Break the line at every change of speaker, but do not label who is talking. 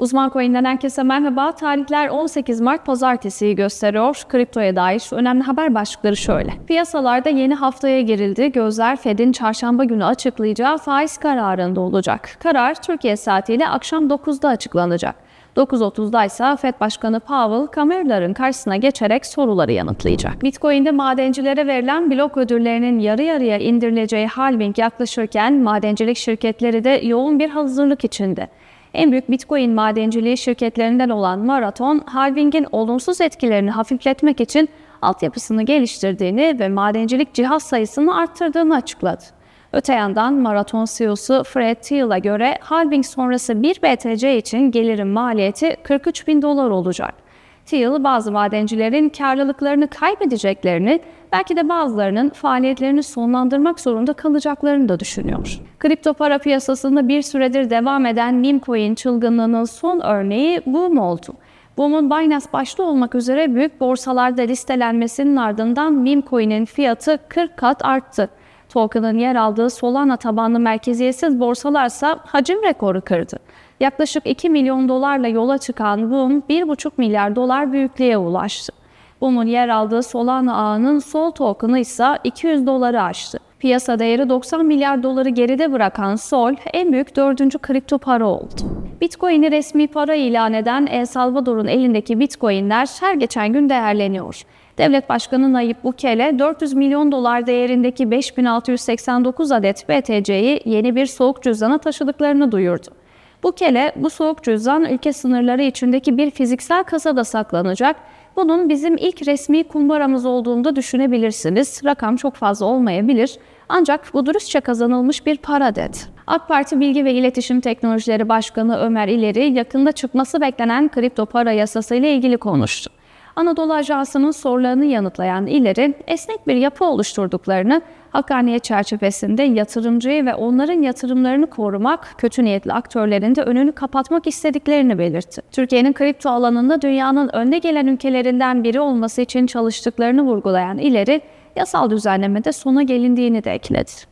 Uzman Coin'den herkese merhaba. Tarihler 18 Mart Pazartesi'yi gösteriyor. Kriptoya dair önemli haber başlıkları şöyle. Piyasalarda yeni haftaya girildi. Gözler Fed'in çarşamba günü açıklayacağı faiz kararında olacak. Karar Türkiye saatiyle akşam 9'da açıklanacak. 9.30'da ise FED Başkanı Powell kameraların karşısına geçerek soruları yanıtlayacak. Bitcoin'de madencilere verilen blok ödüllerinin yarı yarıya indirileceği halving yaklaşırken madencilik şirketleri de yoğun bir hazırlık içinde. En büyük Bitcoin madenciliği şirketlerinden olan Marathon, halvingin olumsuz etkilerini hafifletmek için altyapısını geliştirdiğini ve madencilik cihaz sayısını arttırdığını açıkladı. Öte yandan Marathon CEO'su Fred Thiel'a göre halving sonrası bir BTC için gelirin maliyeti 43 bin dolar olacak. Thiel bazı madencilerin karlılıklarını kaybedeceklerini, belki de bazılarının faaliyetlerini sonlandırmak zorunda kalacaklarını da düşünüyor. Kripto para piyasasında bir süredir devam eden meme coin çılgınlığının son örneği Boom oldu. Boom'un Binance başta olmak üzere büyük borsalarda listelenmesinin ardından meme coin'in fiyatı 40 kat arttı. Token'ın yer aldığı Solana tabanlı merkeziyetsiz borsalarsa hacim rekoru kırdı. Yaklaşık 2 milyon dolarla yola çıkan Boom 1,5 milyar dolar büyüklüğe ulaştı. Boom'un yer aldığı Solana ağının Sol token'ı ise 200 doları aştı. Piyasa değeri 90 milyar doları geride bırakan Sol en büyük dördüncü kripto para oldu. Bitcoin'i resmi para ilan eden El Salvador'un elindeki Bitcoin'ler her geçen gün değerleniyor. Devlet Başkanı Nayib Bukele 400 milyon dolar değerindeki 5689 adet BTC'yi yeni bir soğuk cüzdana taşıdıklarını duyurdu. Bukele bu soğuk cüzdan ülke sınırları içindeki bir fiziksel kasada saklanacak. Bunun bizim ilk resmi kumbaramız olduğunu düşünebilirsiniz. Rakam çok fazla olmayabilir. Ancak bu dürüstçe kazanılmış bir para dedi. AK Parti Bilgi ve İletişim Teknolojileri Başkanı Ömer İleri yakında çıkması beklenen kripto para yasası ile ilgili konuştu. Anadolu Ajansı'nın sorularını yanıtlayan ileri esnek bir yapı oluşturduklarını, hakkaniyet çerçevesinde yatırımcıyı ve onların yatırımlarını korumak, kötü niyetli aktörlerin de önünü kapatmak istediklerini belirtti. Türkiye'nin kripto alanında dünyanın önde gelen ülkelerinden biri olması için çalıştıklarını vurgulayan ileri, yasal düzenlemede sona gelindiğini de ekledi.